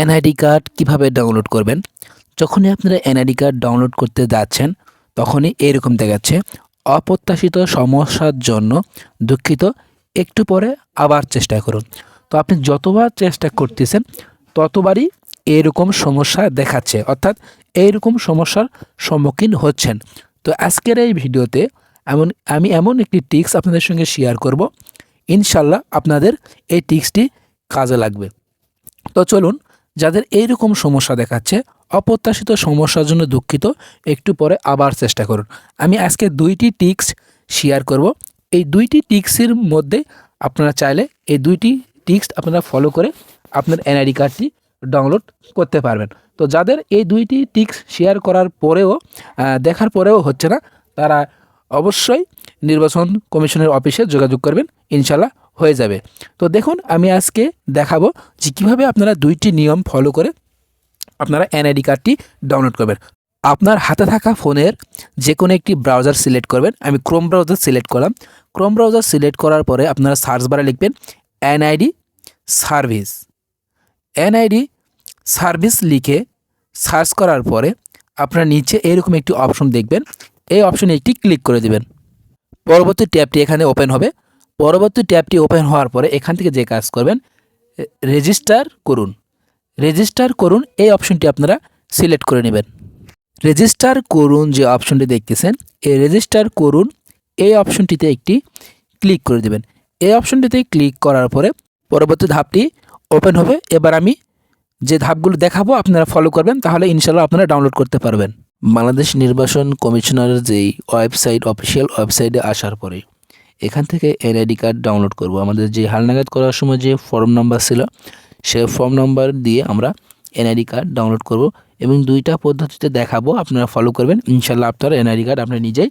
NID card কীভাবে download করবেন? যখনই আপনারা এনআইডি কার্ড ডাউনলোড করতে যাচ্ছেন, তখনই এরকম দেখাচ্ছে, অপ্রত্যাশিত সমস্যার জন্য দুঃখিত, একটু পরে আবার চেষ্টা করুন। তো আপনি যতবার চেষ্টা করতেছেন, ততবারই এরকম সমস্যা দেখাচ্ছে, অর্থাৎ এইরকম সমস্যার সম্মুখীন হচ্ছেন। তো আজকের এই ভিডিওতে এমন, আমি এমন একটি টিক্স আপনাদের সঙ্গে শেয়ার করব। ইনশাল্লাহ আপনাদের এই টিক্সটি কাজে লাগবে। তো চলুন যাদের এইরকম সমস্যা দেখাচ্ছে, অপ্রত্যাশিত সমস্যার জন্য দুঃখিত, একটু পরে আবার চেষ্টা করুন। আমি আজকে দুইটি টিক্স শেয়ার করব। এই দুইটি টিক্সের মধ্যে আপনারা চাইলে এই দুইটি টিক্স আপনারা ফলো করে আপনার এনআইডি কার্ডটি ডাউনলোড করতে পারবেন। তো যাদের এই দুইটি টিক্স শেয়ার করার পরেও দেখার পরেও হচ্ছে না, তারা অবশ্যই নির্বাচন কমিশনের অফিসে যোগাযোগ করবেন। ইনশাল্লাহ হয়ে যাবে। তো দেখুন, আমি আজকে দেখাবো যে কীভাবে আপনারা দুইটি নিয়ম ফলো করে আপনারা এনআইডি কার্ডটি ডাউনলোড করবেন। আপনার হাতে থাকা ফোনের যে কোনো একটি ব্রাউজার সিলেক্ট করবেন। আমি ক্রোম ব্রাউজার সিলেক্ট করলাম। ক্রোম ব্রাউজার সিলেক্ট করার পরে আপনারা সার্চ বারে লিখবেন এনআইডি সার্ভিস এনআইডি সার্ভিস লিখে সার্চ করার পরে আপনার নিচে এরকম একটি অপশন দেখবেন। এই অপশনে একটি ক্লিক করে দেবেন। পরবর্তী ট্যাবটি এখানে ওপেন হবে। পরবর্তী ট্যাবটি ওপেন হওয়ার পরে এখান থেকে যে কাজ করবেন রেজিস্টার করুন। রেজিস্টার করুন, এই অপশনটি আপনারা সিলেক্ট করে নেবেন। রেজিস্টার করুন যে অপশনটি দেখতেছেন, এই রেজিস্টার করুন, এই অপশনটিতে একটি ক্লিক করে দেবেন। এই অপশনটিতে ক্লিক করার পরে পরবর্তী ধাপটি ওপেন হবে। এবার আমি যে ধাপগুলো দেখাবো, আপনারা ফলো করবেন, তাহলে ইনশাল্লাহ আপনারা ডাউনলোড করতে পারবেন। বাংলাদেশ নির্বাচন কমিশনারের যেই ওয়েবসাইট অফিসিয়াল ওয়েবসাইটে আসার পরে। এখান থেকে এনআইডি কার্ড ডাউনলোড করব। আমাদের যে হালনাগাদ করার সময় যে ফর্ম নাম্বার ছিল, সে ফর্ম নাম্বার দিয়ে আমরা এনআইডি কার্ড ডাউনলোড করব এবং দুইটা পদ্ধতিতে দেখাবো। আপনারা ফলো করবেন। ইনশাল্লাহ আপনারা এনআইডি কার্ড আপনি নিজেই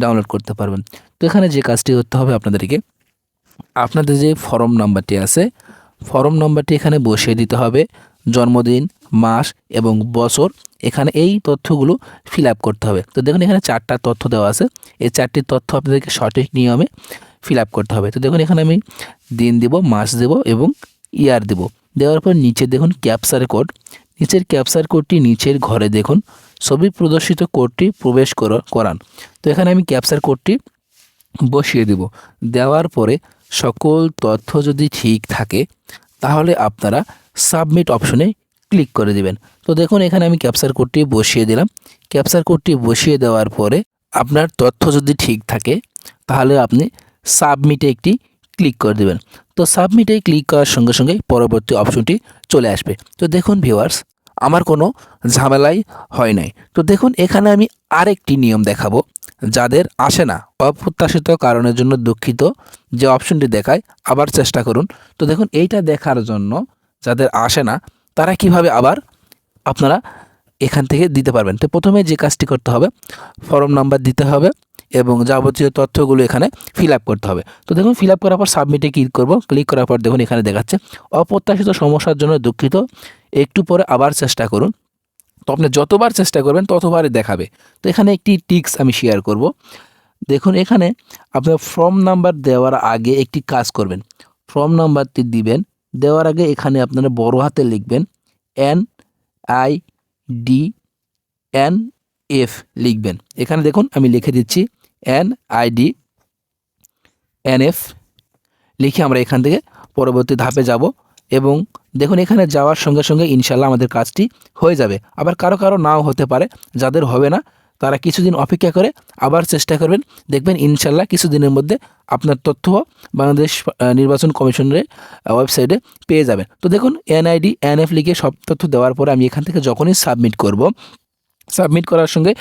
ডাউনলোড করতে পারবেন। তো এখানে যে কাজটি করতে হবে আপনাদেরকে, আপনাদের যে ফর্ম নাম্বারটি আছে ফর্ম নাম্বারটি এখানে বসিয়ে দিতে হবে। জন্মদিন, মাস এবং বছর, এখানে এই তথ্যগুলো ফিল করতে হবে। তো দেখুন, এখানে চারটা তথ্য দেওয়া আছে। এই চারটি তথ্য আপনাদেরকে সঠিক নিয়মে ফিল করতে হবে। তো দেখুন, এখানে আমি দিন দেব, মাস দেব এবং ইয়ার দেব। দেওয়ার পর নিচে দেখুন, ক্যাপচার কোড। নিচের ক্যাপচার কোডটি নিচের ঘরে দেখুন। ছবি প্রদর্শিত কোডটি প্রবেশ করা- করান। তো এখানে আমি ক্যাপচার কোডটি বসিয়ে দেব। দেওয়ার পরে সকল তথ্য যদি ঠিক থাকে, তাহলে আপনারা সাবমিট অপশনে ক্লিক করে দিবেন। তো দেখুন, এখানে আমি ক্যাপচার কোডটি বসিয়ে দিলাম। ক্যাপচার কোডটি বসিয়ে দেওয়ার পরে আপনার তথ্য যদি ঠিক থাকে, তাহলে আপনি সাবমিটে একটি ক্লিক করে দেবেন। তো সাবমিটে ক্লিক করার সঙ্গে সঙ্গে পরবর্তী অপশনটি চলে আসবে। তো দেখুন, ভিউয়ার্স, আমার কোনো ঝামেলাই হয় নাই। তো দেখুন, এখানে আমি আরেকটি নিয়ম দেখাবো, যাদের আসে না। অপ্রত্যাশিত কারণের জন্য দুঃখিত। যে অপশনটি দেখায়, আবার চেষ্টা করুন। তো দেখুন, এইটা দেখার জন্য যাদের আসে না, তারা কীভাবে আবার আপনারা এখান থেকে দিতে পারবেন? তো প্রথমে যে কাজটি করতে হবে, ফর্ম নাম্বার দিতে হবে এবং যাবতীয় তথ্যগুলো এখানে ফিল করতে হবে। তো দেখুন ফিল করার পর সাবমিটে ক্লিক করব। ক্লিক করার পর দেখুন, এখানে দেখাচ্ছে, অপ্রত্যাশিত সমস্যার জন্য দুঃখিত। একটু পরে আবার চেষ্টা করুন। তো আপনি যতবার চেষ্টা করবেন, ততবারই দেখাবে। তো এখানে একটি টিক্স আমি শেয়ার করব। দেখুন, এখানে আপনার ফর্ম নাম্বার দেওয়ার আগে একটি কাজ করবেন। ফর্ম নাম্বারটি দিবেন। দেওয়ার আগে এখানে আপনারা বড় হাতে লিখবেন N I D N F লিখবেন। এখানে দেখুন আমি লিখে দিচ্ছি N I D N F লিখে আমরা এখান থেকে পরবর্তী ধাপে যাব এবং দেখুন এখানে যাওয়ার সঙ্গে সঙ্গে ইনশাল্লাহ আমাদের কাজটি হয়ে যাবে। আবার কারও কারও নাও হতে পারে, যাদের হবে না তারা কিছুদিন অপেক্ষা করে, আবার চেষ্টা করবেন, দেখবেন ইনশাল্লাহ কিছুদিনের মধ্যে আপনার তথ্য বাংলাদেশ নির্বাচন কমিশনের ওয়েবসাইটে পেয়ে যাবেন। তো দেখুন, এনআইডি, এনএফ লিখে সব তথ্য দেওয়ার পরে আমি এখান থেকে যখনই সাবমিট করব, সাবমিট করার সঙ্গে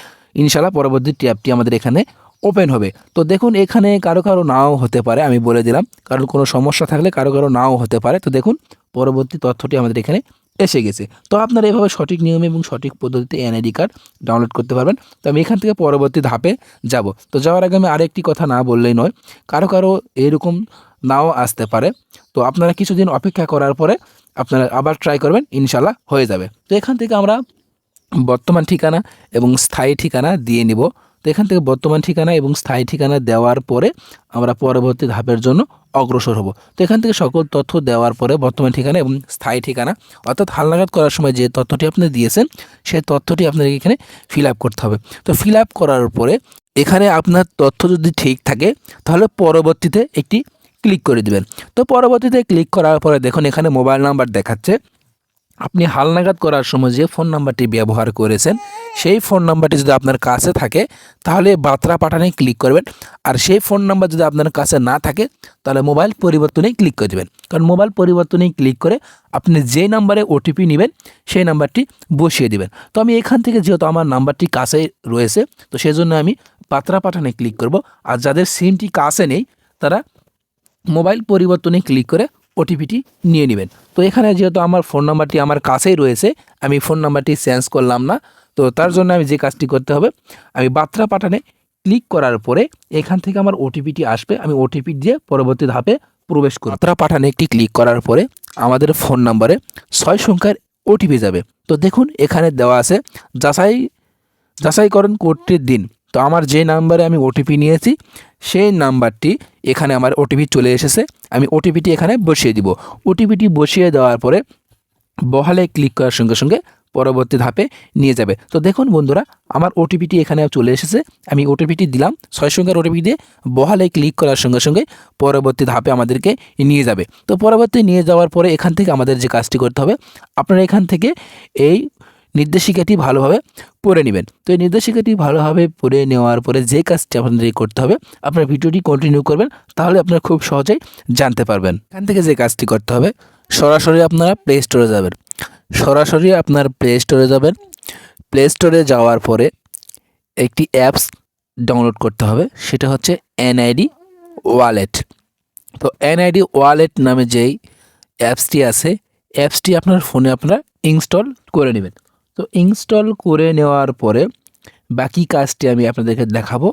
ইনশাল্লাহ পরবর্তী ট্যাবটি আমাদের এখানে ওপেন হবে। তো দেখুন, এখানে কারও কারও নাও হতে পারে, আমি বলে দিলাম। কারণ কোনো সমস্যা থাকলে কারও কারও নাও হতে পারে। তো দেখুন, পরবর্তী তথ্যটি আমাদের এখানে এসে গেছে। তো আপনারা এভাবে সঠিক নিয়মে এবং সঠিক পদ্ধতিতে এনআইডি কার্ড ডাউনলোড করতে পারবেন। তো আমি এখান থেকে পরবর্তী ধাপে যাব। তো যাওয়ার আগে আমি আরেকটি কথা না বললেই নয়, কারও কারও এরকম নাও আসতে পারে। তো আপনারা কিছুদিন অপেক্ষা করার পরে আপনারা আবার ট্রাই করবেন ইনশাল্লাহ হয়ে যাবে। তো এখান থেকে আমরা বর্তমান ঠিকানা এবং স্থায়ী ঠিকানা দিয়ে নিব। তো এখান থেকে বর্তমান ঠিকানা এবং স্থায়ী ঠিকানা দেওয়ার পরে আমরা পরবর্তী ধাপের জন্য অগ্রসর হব। তো এখান থেকে সকল তথ্য দেওয়ার পরে বর্তমান ঠিকানা এবং স্থায়ী ঠিকানা, অর্থাৎ হালনাগাদ করার সময় যে তথ্যটি আপনি দিয়েছেন সেই তথ্যটি আপনাকে এখানে ফিল করতে হবে। তো ফিল করার পরে এখানে আপনার তথ্য যদি ঠিক থাকে, তাহলে পরবর্তীতে একটি ক্লিক করে দিবেন। তো পরবর্তীতে ক্লিক করার পরে দেখুন এখানে মোবাইল নাম্বার দেখাচ্ছে। আপনি হালনাগাদ করার সময় যে ফোন নাম্বারটি ব্যবহার করেছেন, সেই ফোন নাম্বারটি যদি আপনার কাছে থাকে, তাহলে বার্তা পাঠানে ক্লিক করবেন। আর সেই ফোন নাম্বার যদি আপনার কাছে না থাকে, তাহলে মোবাইল পরিবর্তনে ক্লিক করে দেবেন। কারণ মোবাইল পরিবর্তনে ক্লিক করে আপনি যে নাম্বারে ওটিপি নেবেন, সেই নাম্বারটি বসিয়ে দিবেন। তো আমি এখান থেকে যেহেতু আমার নাম্বারটি কাছে রয়েছে, তো সেই জন্য আমি বার্তা পাঠানে ক্লিক করব। আর যাদের সিমটি কাছে নেই, তারা মোবাইল পরিবর্তনে ক্লিক করে ওটিপিটি নিয়ে নেবেন। তো এখানে যেহেতু আমার ফোন নাম্বারটি আমার কাছেই রয়েছে, আমি ফোন নাম্বারটি চেঞ্জ করলাম না। তো তার জন্য আমি যে কাজটি করতে হবে, আমি বার্তা পাঠানে ক্লিক করার পরে এখান থেকে আমার ওটিপিটি আসবে, আমি ওটিপি দিয়ে পরবর্তী ধাপে প্রবেশ করি বার্তা পাঠানে একটি ক্লিক করার পরে আমাদের ফোন নাম্বারে ছয় সংখ্যার ওটিপি যাবে। তো দেখুন এখানে দেওয়া আছে, যাচাই, যাচাইকরণ কোডটির দিন। তো আমার যে নাম্বারে আমি ওটিপি নিয়েছি, সেই নাম্বারটি এখানে আমার ওটিপি চলে এসেছে। আমি ওটিপিটি এখানে বসিয়ে দিব। ওটিপিটি বসিয়ে দেওয়ার পরে বহালে ক্লিক করার সঙ্গে সঙ্গে পরবর্তী ধাপে নিয়ে যাবে। তো দেখুন বন্ধুরা, আমার ওটিপিটি এখানে চলে এসেছে। আমি ওটিপিটি দিলাম। ছয় সংখ্যার ওটিপি দিয়ে বহালে ক্লিক করার সঙ্গে সঙ্গে পরবর্তী ধাপে আমাদেরকে নিয়ে যাবে। তো পরবর্তী নিয়ে যাওয়ার পরে এখান থেকে আমাদের যে কাজটি করতে হবে, আপনারা এখান থেকে এই নির্দেশিকাটি ভালোভাবে পড়ে নেবেন। তো এই নির্দেশিকাটি ভালোভাবে পড়ে নেওয়ার পরে যে কাজটি আপনাদের করতে হবে, আপনার ভিডিওটি কন্টিনিউ করবেন, তাহলে আপনারা খুব সহজেই জানতে পারবেন। এখান থেকে যে কাজটি করতে হবে, সরাসরি আপনারা প্লে স্টোরে যাবেন। সরাসরি আপনার প্লে স্টোরে যাবেন। প্লে স্টোরে যাওয়ার পরে একটি অ্যাপস ডাউনলোড করতে হবে, সেটা হচ্ছে এনআইডি ওয়ালেট তো এনআইডি ওয়ালেট নামে যেই অ্যাপসটি আছে অ্যাপসটি আপনার ফোনে আপনারা ইনস্টল করে নেবেন। তো ইনস্টল করে নেওয়ার পরে বাকি কাজটি আমি আপনাদেরকে দেখাবো।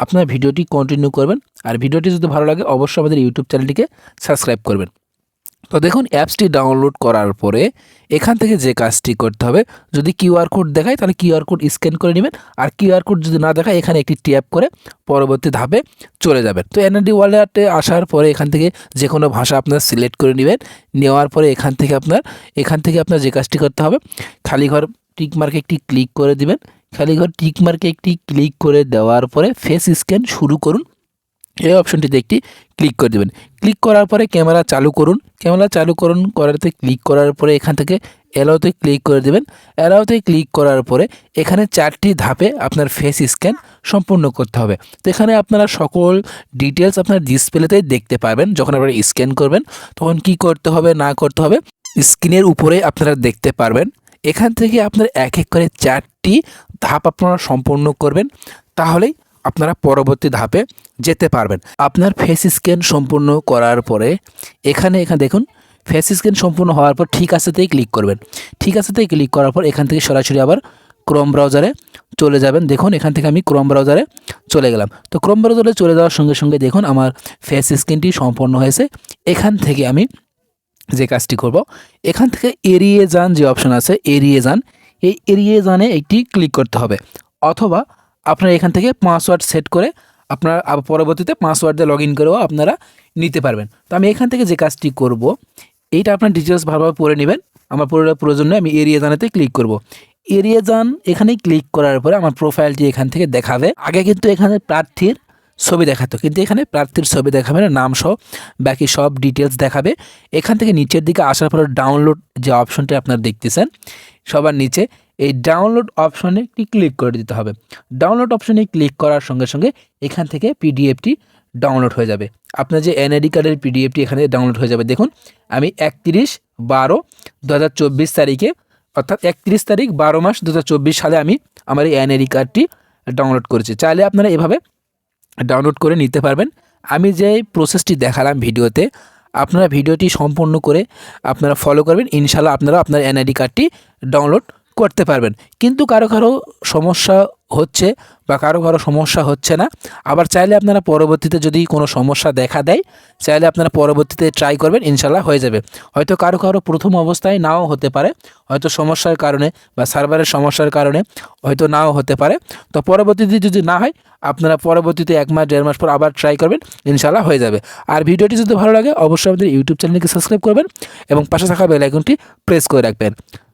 আপনার ভিডিওটি কন্টিনিউ করবেন। আর ভিডিওটি যদি ভালো লাগে, অবশ্যই আমাদের ইউটিউব চ্যানেলটিকে সাবস্ক্রাইব করবেন। তো দেখুন অ্যাপসটি ডাউনলোড করার পরে এখান থেকে যে কাজটি করতে হবে, যদি কিউআর কোড দেখায় তাহলে কিউআর কোড স্ক্যান করে নেবেন। আর কিউআর কোড যদি না দেখায়, এখানে একটি ট্যাপ করে পরবর্তী ধাপে চলে যাবেন। তো এনআরডি ওয়ালেটে আসার পরে এখান থেকে যে কোনো ভাষা আপনার সিলেক্ট করে নেবেন। নেওয়ার পরে এখান থেকে আপনার, এখান থেকে আপনার যে কাজটি করতে হবে খালি ঘর একটি ক্লিক করে দিবেন। খালি ঘর টিক মার্কে একটি ক্লিক করে দেওয়ার পরে ফেস স্ক্যান শুরু করুন। এই অপশনটিতে একটি ক্লিক করে দেবেন। ক্লিক করার পরে ক্যামেরা চালু করুন। ক্যামেরা চালু করুন, করাতে ক্লিক করার পরে এখান থেকে অ্যালাউতে ক্লিক করে দেবেন। অ্যালাউতে ক্লিক করার পরে এখানে চারটি ধাপে আপনার ফেস স্ক্যান সম্পূর্ণ করতে হবে। তো এখানে আপনারা সকল ডিটেলস আপনার ডিসপ্লেতে দেখতে পাবেন যখন আপনারা স্ক্যান করবেন, তখন কি করতে হবে, না করতে হবে স্ক্রিনের উপরে আপনারা দেখতে পারবেন। এখান থেকে আপনার এক এক করে চারটি ধাপ আপনারা সম্পূর্ণ করবেন। তাহলেই আপনারা পরবর্তী ধাপে যেতে পারবেন। আপনার ফেস স্ক্যান সম্পূর্ণ করার পরে এখানে এখানে দেখুন ফেস স্ক্যান সম্পূর্ণ হওয়ার পর ঠিক আছেতেই ক্লিক করবেন। ঠিক আছেতেই ক্লিক করার পর এখান থেকে সরাসরি আবার ক্রোম ব্রাউজারে চলে যাবেন। দেখুন, এখান থেকে আমি ক্রোম ব্রাউজারে চলে গেলাম। তো ক্রোম ব্রাউজারে চলে যাওয়ার সঙ্গে সঙ্গে দেখুন আমার ফেস স্ক্যানটি সম্পন্ন হয়েছে। এখান থেকে আমি যে কাজটি করব, এখান থেকে এড়িয়ে যান যে অপশন আছে, এড়িয়ে যান। এই এড়িয়ে যানে একটি ক্লিক করতে হবে। অথবা আপনারা এখান থেকে পাসওয়ার্ড সেট করে আপনারা পরবর্তীতে পাসওয়ার্ড দিয়ে লগ ইন করেও আপনারা নিতে পারবেন। তো আমি এখান থেকে যে কাজটি করব, এইটা আপনার ডিটেলস ভালোভাবে পড়ে নেবেন। আমার পুরো প্রয়োজন আমি এরিয়া জানাতে ক্লিক করব। এরিয়া যান এখানে ক্লিক করার পরে আমার প্রোফাইলটি এখান থেকে দেখাবে। আগে কিন্তু এখানে প্রার্থীর ছবি দেখাতো, কিন্তু এখানে প্রার্থীর ছবি দেখাবে না, নাম সহ বাকি সব ডিটেলস দেখাবে। এখান থেকে নিচের দিকে আসার পরে ডাউনলোড যে অপশনটি আপনারা দেখতেছেন, সবার নিচে এই ডাউনলোড অপশনে একটি ক্লিক করে দিতে হবে। ডাউনলোড অপশনে ক্লিক করার সঙ্গে সঙ্গে এখান থেকে পিডিএফটি ডাউনলোড হয়ে যাবে। আপনার যে এনআইডি কার্ডের পিডিএফটি এখানে ডাউনলোড হয়ে যাবে। দেখুন, আমি একত্রিশ বারো দু তারিখে, অর্থাৎ একত্রিশ তারিখ বারো মাস দু হাজার চব্বিশ সালে আমি আমার এই এনআইডি কার্ডটি ডাউনলোড করেছি। চাইলে আপনারা এভাবে ডাউনলোড করে নিতে পারবেন। আমি যে প্রসেসটি দেখালাম ভিডিওতে, আপনারা ভিডিওটি সম্পূর্ণ করে আপনারা ফলো করবেন। ইনশাল্লাহ আপনারা আপনার এনআইডি কার্ডটি ডাউনলোড করতে পারবেন। কিন্তু কারও কারও সমস্যা হচ্ছে বা কারও কারও সমস্যা হচ্ছে না। আবার চাইলে আপনারা পরবর্তীতে যদি কোনো সমস্যা দেখা দেয়, চাইলে আপনারা পরবর্তীতে ট্রাই করবেন ইনশাল্লাহ হয়ে যাবে। হয়তো কারও কারও প্রথম অবস্থায় নাও হতে পারে, হয়তো সমস্যার কারণে বা সার্ভারের সমস্যার কারণে হয়তো নাও হতে পারে। তো পরবর্তীতে যদি না হয়, আপনারা পরবর্তীতে এক মাস, দেড় মাস পর আবার ট্রাই করবেন ইনশাল্লাহ হয়ে যাবে। আর ভিডিওটি যদি ভালো লাগে, অবশ্যই আমাদের ইউটিউব চ্যানেলকে সাবস্ক্রাইব করবেন এবং পাশে থাকা বেল আইকনটি প্রেস করে রাখবেন।